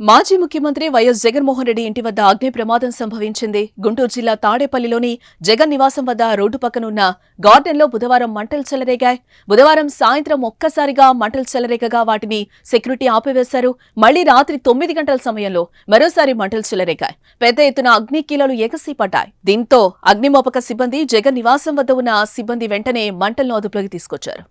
మాజీ ముఖ్యమంత్రి వైఎస్ జగన్మోహన్ రెడ్డి ఇంటి వద్ద అగ్ని ప్రమాదం సంభవించింది. గుంటూరు జిల్లా తాడేపల్లిలోని జగన్ నివాసం వద్ద రోడ్డు పక్కనున్న గార్డెన్లో బుధవారం మంటలు చెలరేగాయి. బుధవారం సాయంత్రం ఒక్కసారిగా మంటలు చెలరేగగా వాటిని సెక్యూరిటీ ఆపివేశారు. మళ్ళీ రాత్రి తొమ్మిది గంటల సమయంలో మరోసారి మంటలు చెలరేగాయి. పెద్ద ఎత్తున అగ్ని కీలలు ఎగసి పడ్డాయి దీంతో అగ్నిమాపక సిబ్బంది జగన్ నివాసం వద్ద ఉన్న సిబ్బంది వెంటనే మంటలను అదుపులోకి తీసుకొచ్చారు.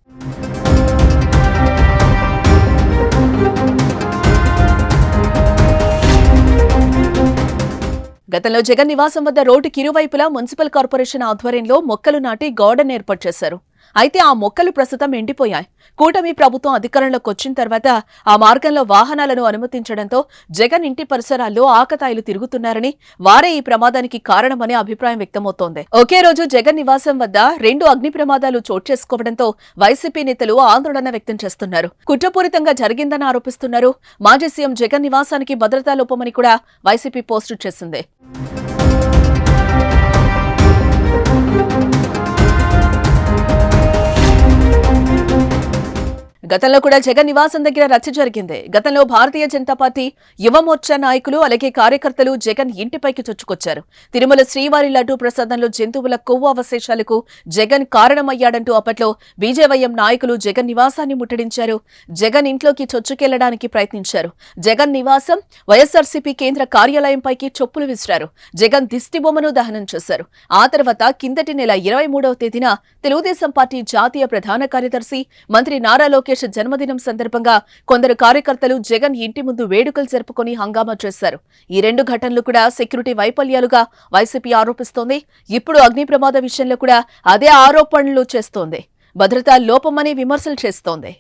గతంలో జగన్ నివాసం వద్ద రోడ్డుకి ఇరువైపులా మున్సిపల్ కార్పొరేషన్ ఆధ్వర్యంలో మొక్కలు నాటి గార్డెన్ ఏర్పాటు చేశారు. అయితే ఆ మొక్కలు ప్రస్తుతం ఎండిపోయాయి. కూటమి ప్రభుత్వం అధికారంలోకి వచ్చిన తర్వాత ఆ మార్గంలో వాహనాలను అనుమతించడంతో జగన్ ఇంటి పరిసరాల్లో ఆకతాయిలు తిరుగుతున్నారని వారే ఈ ప్రమాదానికి కారణమనే అభిప్రాయం వ్యక్తమవుతోంది. ఒకే రోజు జగన్ నివాసం వద్ద రెండు అగ్ని ప్రమాదాలు చోటు చేసుకోవడంతో వైసీపీ నేతలు ఆందోళన వ్యక్తం చేస్తున్నారు. కుట్రపూరితంగా జరిగిందని ఆరోపిస్తున్నారు. మాజీ సీఎం జగన్ నివాసానికి భద్రతా లోపమని కూడా వైసీపీ పోస్టు చేసింది. గతంలో కూడా జగన్ నివాసం దగ్గర రచ్చ జరిగింది. గతంలో భారతీయ జనతా పార్టీ యువమోర్చా నాయకులు అలాగే కార్యకర్తలు జగన్ ఇంటిపైకి చొచ్చుకొచ్చారు. తిరుమల శ్రీవారి లడ్డూ ప్రసాదంలో జంతువుల కొవ్వు అవశేషాలకు జగన్ కారణమయ్యాడంటూ అప్పట్లో బీజేవైఎం నాయకులు జగన్ నివాసాన్ని ముట్టడించారు. జగన్ ఇంట్లోకి చొచ్చుకెళ్ళడానికి ప్రయత్నించారు. జగన్ నివాసం వైఎస్ఆర్సీపీ కేంద్ర కార్యాలయంపైకి చొప్పులు విసిరారు. జగన్ దిష్టిబొమ్మను దహనం చేశారు. ఆ తర్వాత కిందటి నెల ఇరవై మూడవ తేదీన తెలుగుదేశం పార్టీ జాతీయ ప్రధాన కార్యదర్శి మంత్రి నారా లోకేష్ జన్మదినం సందర్భంగా కొందరు కార్యకర్తలు జగన్ ఇంటి ముందు వేడుకలు జరుపుకొని హంగామా చేశారు. ఈ రెండు ఘటనలు కూడా సెక్యూరిటీ వైఫల్యాలుగా వైసీపీ ఆరోపిస్తోంది. ఇప్పుడు అగ్ని ప్రమాద విషయంలో కూడా అదే ఆరోపణలు చేస్తోంది. భద్రతా లోపమని విమర్శలు చేస్తోంది.